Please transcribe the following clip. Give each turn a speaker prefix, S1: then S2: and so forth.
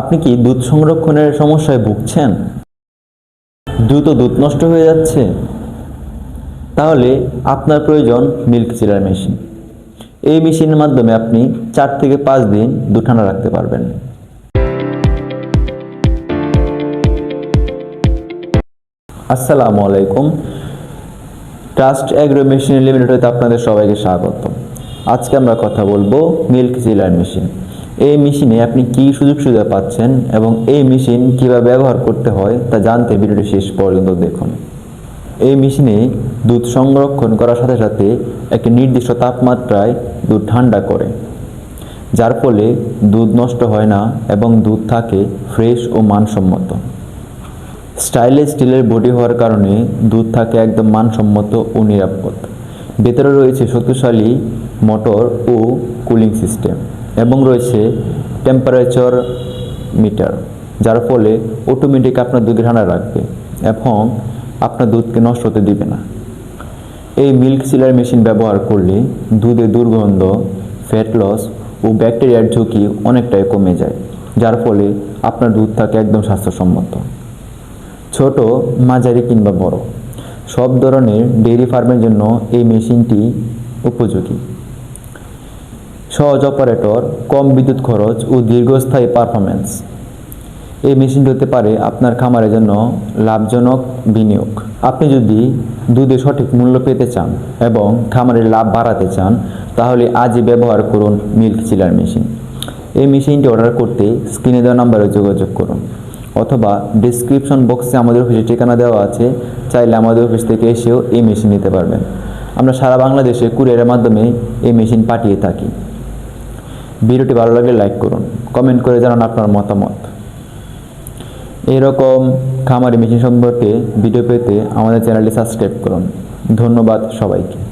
S1: আপনি কি দুধ সংরক্ষণের সমস্যায় ভুগছেন? দ্রুত দুধ নষ্ট হয়ে যাচ্ছে? তাহলে আপনার প্রয়োজন মিল্ক চিলার মেশিন। এই মেশিনের মাধ্যমে আপনি চার থেকে পাঁচ দিন দুধ ঠান্ডা রাখতে পারবেন। আসসালামু আলাইকুম। ট্রাস্ট অ্যাগ্রো মেশিন লিমিটেডে আপনাদের সবাইকে স্বাগত আজকে আমরা কথা বলব মিল্ক চিলার মেশিন। এই মেশিনে আপনি কি সুযোগ সুবিধা পাচ্ছেন এবং এই মেশিন কীভাবে ব্যবহার করতে হয় তা জানতে ভিডিওটি শেষ পর্যন্ত দেখুন। এই মেশিনে দুধ সংরক্ষণ করার সাথে সাথে একটি নির্দিষ্ট তাপমাত্রায় দুধ ঠান্ডা করে, যার ফলে দুধ নষ্ট হয় না এবং দুধ থাকে ফ্রেশ ও মানসম্মত। স্টাইলেস স্টিলের বডি হওয়ার কারণে দুধ থাকে একদম মানসম্মত ও নিরাপদ। ভেতরে রয়েছে শক্তিশালী মোটর ও কুলিং সিস্টেম। এবং রয়েছে টেম্পারেচার মিটার যার ফলে অটোমেটিক আপনার দুধ ঠান্ডা রাখবে এবং আপনার দুধকে নষ্ট হতে দিবে না। এই মিল্ক সিলার মেশিন ব্যবহার করলে দুধে দুর্গন্ধ ফ্যাট লস ও ব্যাকটেরিয়ার ঝুঁকি অনেকটাই কমে যায়, যার ফলে আপনার দুধ থাকে একদম স্বাস্থ্যসম্মত। ছোট, মাঝারি কিংবা বড়, সব ধরনের ডেইরি ফার্মের জন্য এই মেশিনটি উপযোগী। সহজ অপারেটর, কম বিদ্যুৎ খরচ ও দীর্ঘস্থায়ী পারফরম্যান্স এই মেশিনটি হতে পারে আপনার খামারের জন্য লাভজনক বিনিয়োগ। আপনি যদি দুধে সঠিক মূল্য পেতে চান এবং খামারের লাভ বাড়াতে চান, তাহলে আজই ব্যবহার করুন মিল্ক চিলার মেশিন এই মেশিনটি অর্ডার করতে স্ক্রিনে দেওয়া নাম্বারে যোগাযোগ করুন অথবা ডিসক্রিপশন বক্সে আমাদের অফিসের ঠিকানা দেওয়া আছে, চাইলে আমাদের অফিস থেকে এসেও এই মেশিন নিতে পারবেন। আমরা সারা বাংলাদেশে কুরিয়ারের মাধ্যমে এই মেশিন পাঠিয়ে থাকি। ভিডিওটি ভালো লাগলে লাইক করুন। কমেন্ট করে জানান আপনার মতামত। এরকম খামারি মেশিন সম্পর্কে ভিডিও পেতে আমাদের চ্যানেলটি সাবস্ক্রাইব করুন। ধন্যবাদ সবাইকে।